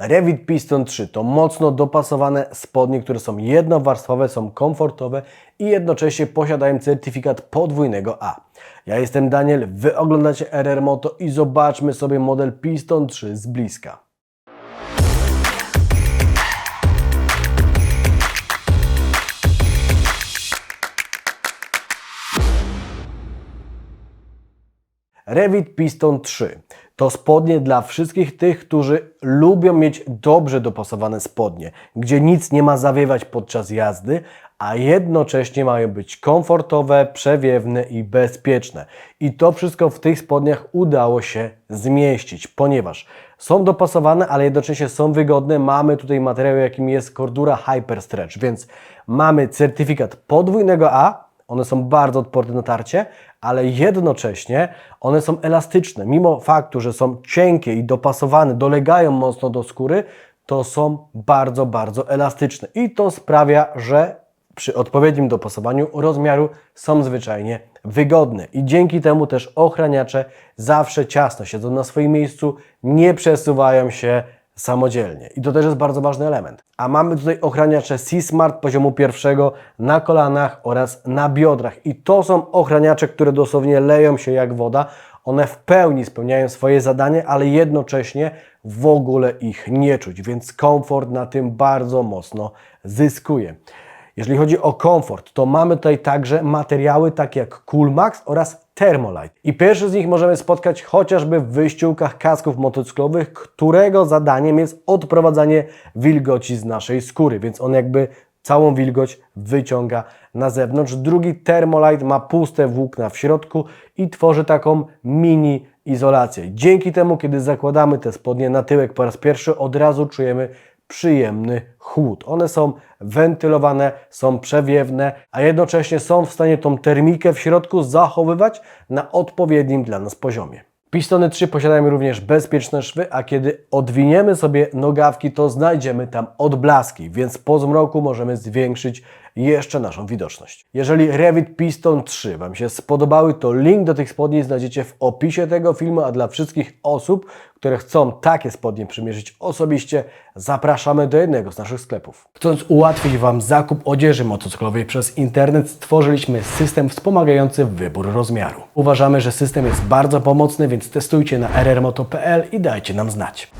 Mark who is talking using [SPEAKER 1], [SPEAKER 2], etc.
[SPEAKER 1] Revit Piston 3 to mocno dopasowane spodnie, które są jednowarstwowe, są komfortowe i jednocześnie posiadają certyfikat podwójnego A. Ja jestem Daniel, Wy oglądacie RR Moto i zobaczmy sobie model Piston 3 z bliska. Revit Piston 3 to spodnie dla wszystkich tych, którzy lubią mieć dobrze dopasowane spodnie, gdzie nic nie ma zawiewać podczas jazdy, a jednocześnie mają być komfortowe, przewiewne i bezpieczne. I to wszystko w tych spodniach udało się zmieścić, ponieważ są dopasowane, ale jednocześnie są wygodne. Mamy tutaj materiał, jakim jest Cordura Hyper Stretch, więc mamy certyfikat podwójnego A, one są bardzo odporne na tarcie, ale jednocześnie one są elastyczne. Mimo faktu, że są cienkie i dopasowane, dolegają mocno do skóry, to są bardzo, bardzo elastyczne. I to sprawia, że przy odpowiednim dopasowaniu rozmiaru są zwyczajnie wygodne. I dzięki temu też ochraniacze zawsze ciasno siedzą na swoim miejscu, nie przesuwają się samodzielnie. I to też jest bardzo ważny element. A mamy tutaj ochraniacze C-Smart poziomu pierwszego na kolanach oraz na biodrach. I to są ochraniacze, które dosłownie leją się jak woda. One w pełni spełniają swoje zadanie, ale jednocześnie w ogóle ich nie czuć, więc komfort na tym bardzo mocno zyskuje. Jeżeli chodzi o komfort, to mamy tutaj także materiały takie jak Coolmax oraz Thermolite. I pierwszy z nich możemy spotkać chociażby w wyściółkach kasków motocyklowych, którego zadaniem jest odprowadzanie wilgoci z naszej skóry, więc on jakby całą wilgoć wyciąga na zewnątrz. Drugi Thermolite ma puste włókna w środku i tworzy taką mini izolację. Dzięki temu, kiedy zakładamy te spodnie na tyłek po raz pierwszy, od razu czujemy przyjemny chłód. One są wentylowane, są przewiewne, a jednocześnie są w stanie tą termikę w środku zachowywać na odpowiednim dla nas poziomie. Pistony 3 posiadają również bezpieczne szwy, a kiedy odwiniemy sobie nogawki, to znajdziemy tam odblaski, więc po zmroku możemy zwiększyć jeszcze naszą widoczność. Jeżeli Revit Piston 3 Wam się spodobały, to link do tych spodni znajdziecie w opisie tego filmu, a dla wszystkich osób, które chcą takie spodnie przymierzyć osobiście, zapraszamy do jednego z naszych sklepów. Chcąc ułatwić Wam zakup odzieży motocyklowej przez internet, stworzyliśmy system wspomagający wybór rozmiaru. Uważamy, że system jest bardzo pomocny, więc testujcie na rrmoto.pl i dajcie nam znać.